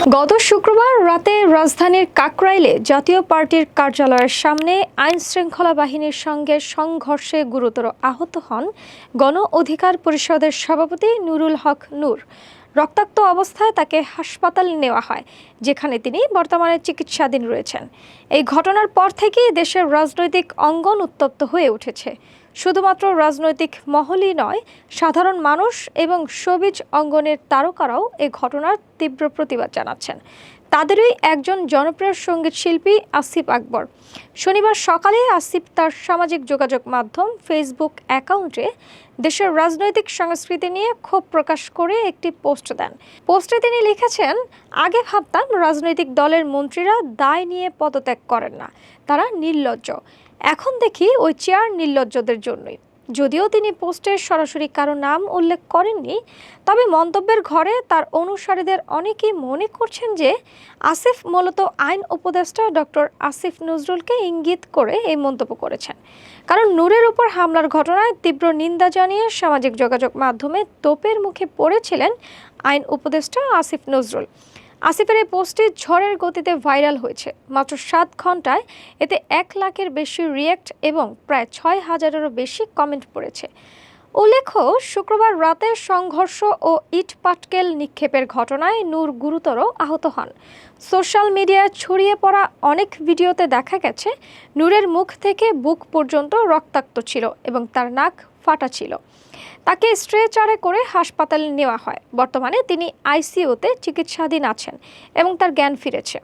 রাতে রাজধানীর কাকরাইলে জাতীয় পার্টির কার্যালয়ের সামনে আইন শৃঙ্খলা বাহিনীর সঙ্গে সংঘর্ষে গুরুতর আহত হন গণ অধিকার পরিষদের সভাপতি নুরুল হক নূর। রক্তাক্ত অবস্থায় তাকে হাসপাতালে নেওয়া হয়, যেখানে তিনি বর্তমানে চিকিৎসাধীন রয়েছেন। এই ঘটনার পর থেকেই দেশের রাজনৈতিক অঙ্গন উত্তপ্ত হয়ে উঠেছে। শুধুমাত্র রাজনৈতিক মহলই নয়, সাধারণ মানুষ এবং সবিজ অঙ্গনের তারকারাও এ ঘটনার তীব্র প্রতিবাদ জানাচ্ছেন। তাদেরই একজন জনপ্রিয় সংগীত শিল্পী আসিফ আকবর। শনিবার সকালে আসিফ তার সামাজিক যোগাযোগ মাধ্যম ফেসবুক অ্যাকাউন্টে দেশের রাজনৈতিক সংস্কৃতি নিয়ে ক্ষোভ প্রকাশ করে একটি পোস্ট দেন। পোস্টে তিনি লিখেছেন, আগে ভাবতাম রাজনৈতিক দলের মন্ত্রীরা দায় নিয়ে পদত্যাগ করেন না, তারা নির্লজ্জ। এখন দেখি ওই চেয়ার নির্লজ্জদের জন্যই। যদিও তিনি পোস্টের সরাসরি কারও নাম উল্লেখ করেননি, তবে মন্তব্যের ঘরে তার অনুসারীদের অনেকেই মনে করছেন যে আসিফ মূলত আইন উপদেষ্টা ডক্টর আসিফ নজরুলকে ইঙ্গিত করে এই মন্তব্য করেছেন। কারণ নূরের উপর হামলার ঘটনায় তীব্র নিন্দা জানিয়ে সামাজিক যোগাযোগ মাধ্যমে তোপের মুখে পড়েছিলেন আইন উপদেষ্টা আসিফ নজরুল। আসিফের এই পোস্টটি ঝড়ের গতিতে ভাইরাল হয়েছে। মাত্র সাত ঘন্টায় এতে এক লাখের বেশি রিয়েক্ট এবং প্রায় ছয় হাজারেরও বেশি কমেন্ট পড়েছে। উল্লেখ্য, শুক্রবার রাতে সংঘর্ষ ও ইট পাটকেল নিক্ষেপের ঘটনায় নূর গুরুতর আহত হন। সোশ্যাল মিডিয়ায় ছড়িয়ে পড়া অনেক ভিডিওতে দেখা গেছে, নূরের মুখ থেকে বুক পর্যন্ত রক্তাক্ত ছিল এবং তার নাক ফাটা ছিল। তাকে স্ট্রেচারে করে হাসপাতালে নেওয়া হয়। বর্তমানে তিনি আইসিইউতে চিকিৎসাধীন আছেন এবং তার জ্ঞান ফিরেছে।